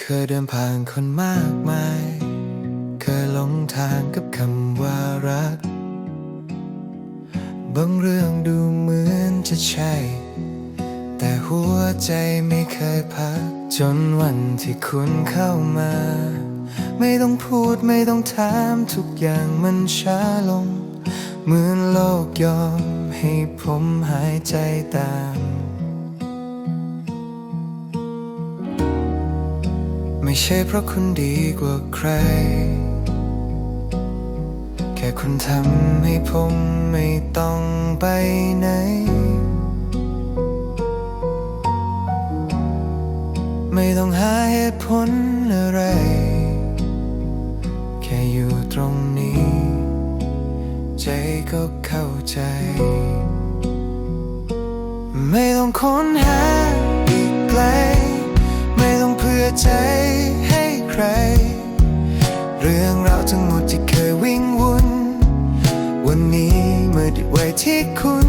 เคยเดินผ่านคนมากมาย เคยหลงทางกับคำว่ารัก บางเรื่องดูเหมือนจะใช่ แต่หัวใจไม่เคยพัก จนวันที่คุณเข้ามา ไม่ต้องพูดไม่ต้องถามทุกอย่างมันช้าลง เหมือนโลกยอมให้ผมหายใจตาม ไม่ใช่เพราะคุณดีกว่าใคร แค่คุณทำให้ผมไม่ต้องไปไหน ไม่ต้องหาเหตุผลอะไร แค่อยู่ตรงนี้ ใจก็เข้าใจ ไม่ต้องค้นหา ใจให้ใคร เรื่องราวทั้งหมดที่เคยวิ่งวุ่น วันนี้เมื่อได้ไว้ที่คุณ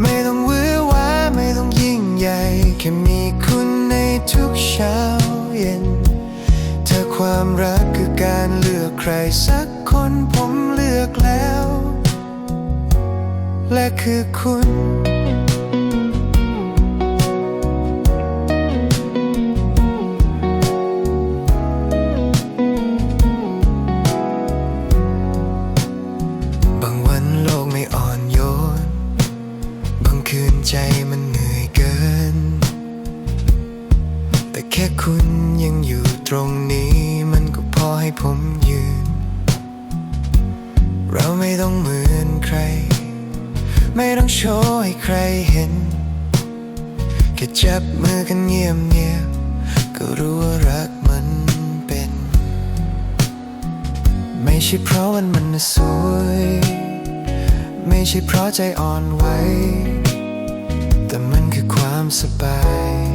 ไม่ต้องวือหวาไม่ต้องยิ่งใหญ่ แค่มีคุณในทุกเช้าเย็นถ้าความรักคือการเลือกใครสักคนผมเลือกแล้ว และคือคุณ คืนใจมันเหนื่อยเกิน แต่แค่คุณยังอยู่ตรงนี้มันก็พอให้ผมยืน เราไม่ต้องเหมือนใคร ไม่ต้องโชว์ให้ใครเห็น แค่จับมือกันเงียบเงียบก็รู้ว่ารักมันเป็น ไม่ใช่เพราะวันมันน่ะสวย ไม่ใช่เพราะใจอ่อนไหว ความสบาย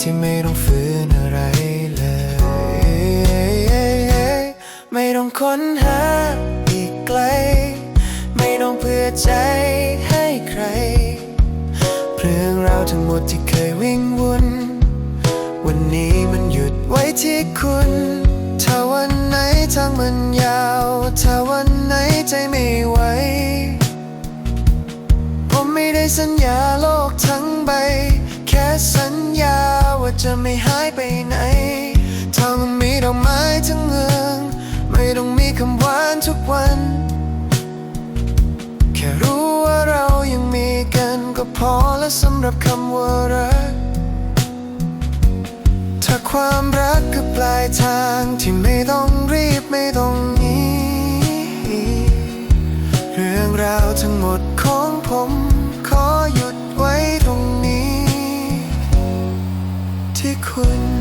ที่ไม่ต้องฝืนอะไรเลย ไม่ต้องค้นหาอีกไกล ไม่ต้องเพื่อใจให้ใคร เรื่องราวทั้งหมดที่เคยวิ่งวุ่น วันนี้มันหยุดไว้ที่คุณ ถ้าวันไหนทางมันยาว ถ้าวันไหนใจไม่ไหว ผมไม่ได้สัญญา จะไม่หายไปไหนถ้ามันมีดอกไม้ทั้งเมืองไม่ต้องมีคำหวานทุกวัน แค่รู้ว่าเรายังมีกันก็พอและสำหรับคำว่ารัก ถ้าความรักคือปลายทางที่ไม่ต้องรีบไม่ต้องหนีเรื่องราวทั้งหมดของผม ขอหยุดไว้ตรง 困